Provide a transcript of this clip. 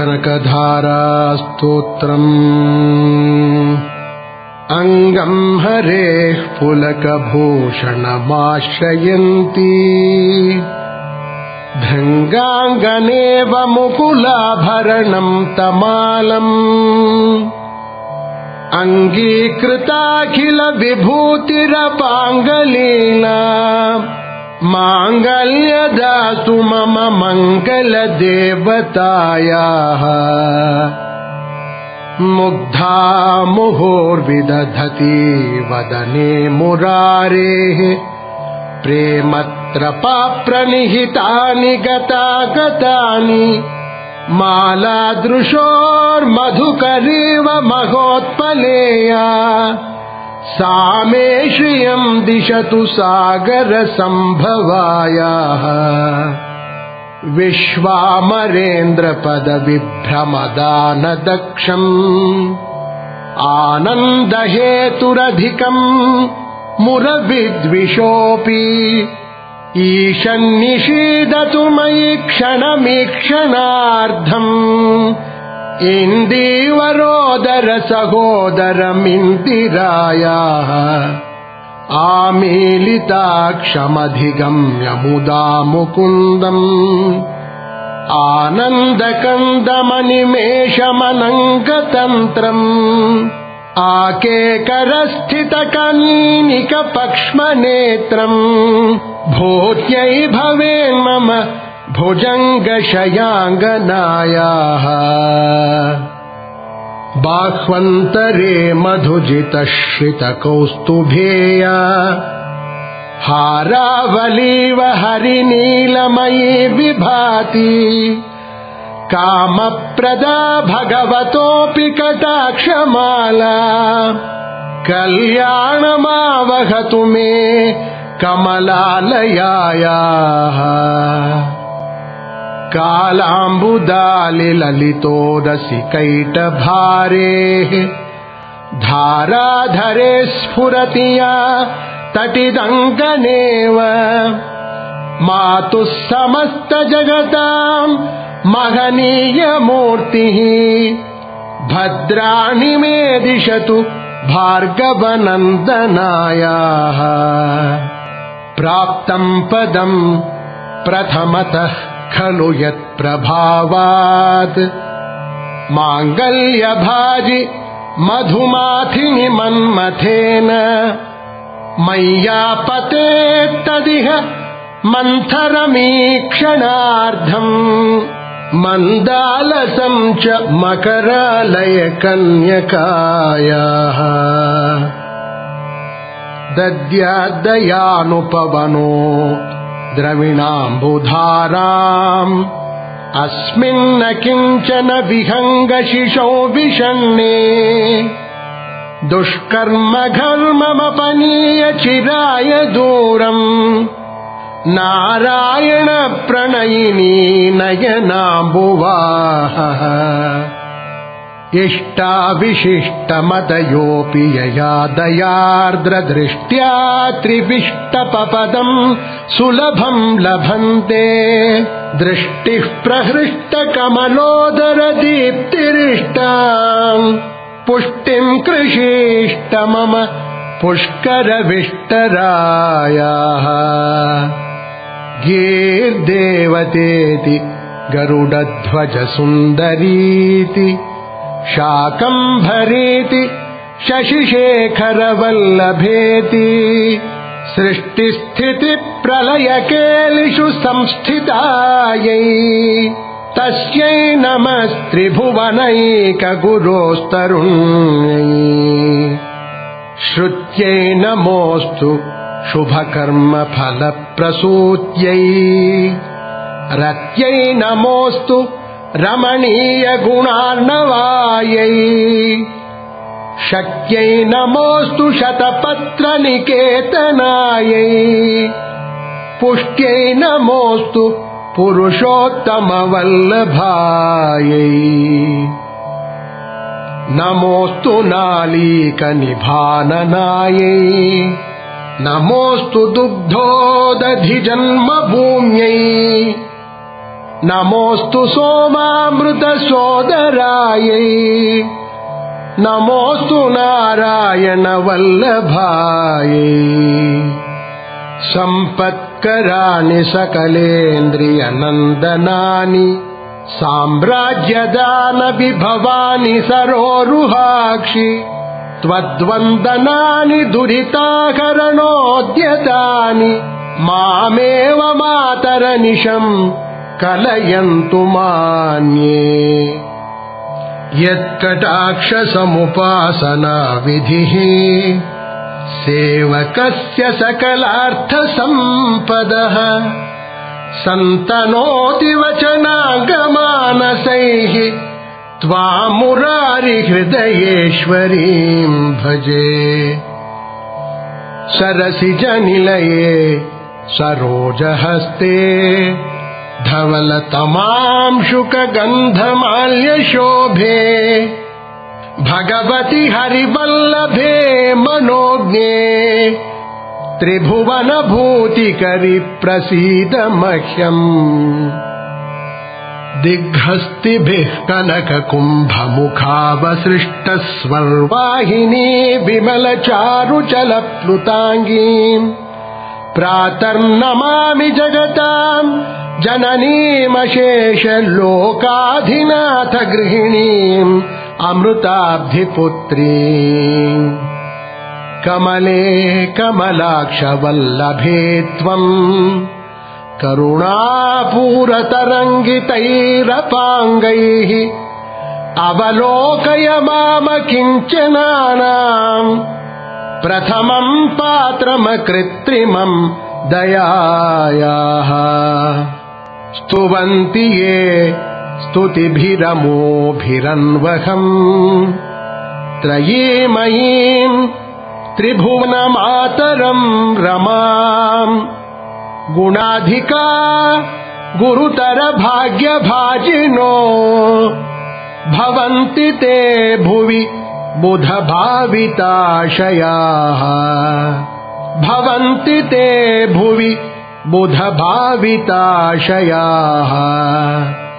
कनकधारास्तोत्रम्। अङ्गम् हरेः पुलकभूषणमाश्रयन्ती। भृङ्गाङ्गनेव मुकुलाभरणम् तमालम्। अङ्गीकृताखिलविभूतिरपाङ्गलीला माङ्गल्यदातु मम मङ्गलदेवतायाः। मुग्धा मुहुर्विदधति वदने मुरारेः। प्रेमत्रपाप्रनिहितानि गतागतानि। मालादृशोर्मधुकरीव महोत्पलेया सा मे श्रियम् दिशतु सागरसम्भवायाः। विश्वामरेन्द्रपदविभ्रमदानदक्षम्। आनन्दहेतुरधिकम् मुरविद्विषोऽपि। ईशन्निषीदतु मयि क्षणमीक्षणार्धम् इन्दीवरोदरसहोदरमिन्दिरायाः आमीलिताक्षमधिगम्य मुदा मुकुन्दम् आनन्दकन्दमनिमेषमनङ्गतन्त्रम् आकेकरस्थितकनीनिकपक्ष्मनेत्रम् भोज्यै भवेन्मम भुजङ्गशयाङ्गनायाः। बाह्वन्तरे मधुजितश्रितकौस्तुभेया। हारावलीव हरिनीलमयी विभाति। कामप्रदा भगवतोऽपि कटाक्षमाला। कल्याणमावहतु मे कमलालयायाः कैटभारेः धाराधरे स्फुरति या तटिदङ्गनेव मातुः समस्तजगताम् महनीयमूर्तिः भद्राणि मे दिशतु भार्गवनन्दनायाः प्राप्तम् पदम् प्रथमतः खलु यत्प्रभावात् माङ्गल्यभाजि मधुमाथिनि मन्मथेन। मय्यापतेत्तदिह मन्थरमीक्षणार्धम् मन्दालसम् च मकरालयकन्यकायाः। दद्यादयानुपवनो द्रविणाम्बुधाराम् अस्मिन्न किञ्चन विहङ्गशिशौ विषण्णे। दुष्कर्म घर्ममपनीय चिराय दूरम्। नारायण प्रणयिनी नयनाम्बुवाः इष्टाविशिष्टमतयोऽपि यया दयार्द्रदृष्ट्या त्रिविष्टपपदम् सुलभम् लभन्ते। दृष्टिः प्रहृष्टकमलोदरदीप्तिरिष्टाम्। पुष्टिम् कृषीष्ट मम पुष्करविष्टरायाः। गीर्देवतेति गरुडध्वजसुन्दरीति शाकम्भरीति शशिशेखरवल्लभेति सृष्टिस्थितिप्रलयकेलिषु संस्थितायै तस्यै नमस्त्रिभुवनैकगुरोस्तरुण्यै श्रुत्यै नमोऽस्तु शुभकर्मफलप्रसूत्यै रत्यै नमोऽस्तु रमणीयगुणार्णवायै। शक्यै नमोऽस्तु शतपत्रनिकेतनायै। पुष्ट्यै नमोऽस्तु पुरुषोत्तमवल्लभायै। नमोऽस्तु नालीकनिभाननायै। नमोऽस्तु दुग्धोदधिजन्मभूम्यै नमोऽस्तु सोमामृतसोदरायै नमोऽस्तु नारायणवल्लभायै सम्पत्कराणि सकलेन्द्रियनन्दनानि साम्राज्यदानविभवानि सरोरुहाक्षि त्वद्वन्दनानि दुरिताकरणोद्यतानि मामेव मातरनिशम् कलयन्तु मान्ये यत्कटाक्षसमुपासना विधिः सेवकस्य सकलार्थसम्पदः सन्तनोति वचनागमानसैः त्वामुरारिहृदयेश्वरीम् भजे। सरसिजनिलये सरोजहस्ते धवलतमांशुकगन्धमाल्यशोभे भगवति हरिवल्लभे मनोज्ञे। त्रिभुवनभूतिकरि प्रसीद मह्यम् दिग्हस्तिभिः कनककुम्भमुखावसृष्टस्वर्वाहिनी विमलचारुचलप्लुताङ्गीम्। प्रातर्नमामि जगताम् जननीमशेषलोकाधिनाथ गृहिणीम् अमृताब्धिपुत्री। कमले कमलाक्षवल्लभे त्वम् करुणापूरतरङ्गितैरपाङ्गैः अवलोकय माम किञ्चनानाम् प्रथमम् पात्रमकृत्रिमम् दयायाः स्तुवन्ति ये स्तुतिभिरमोभिरन्वहम्। त्रयीमयीम् त्रिभुवनमातरम् रमाम्। गुणाधिका गुरुतर भाग्यभाजिनो भवन्ति ते भुवि बुधभाविताशयाः। भवन्ति ते भुवि बुधभाविताशयाः।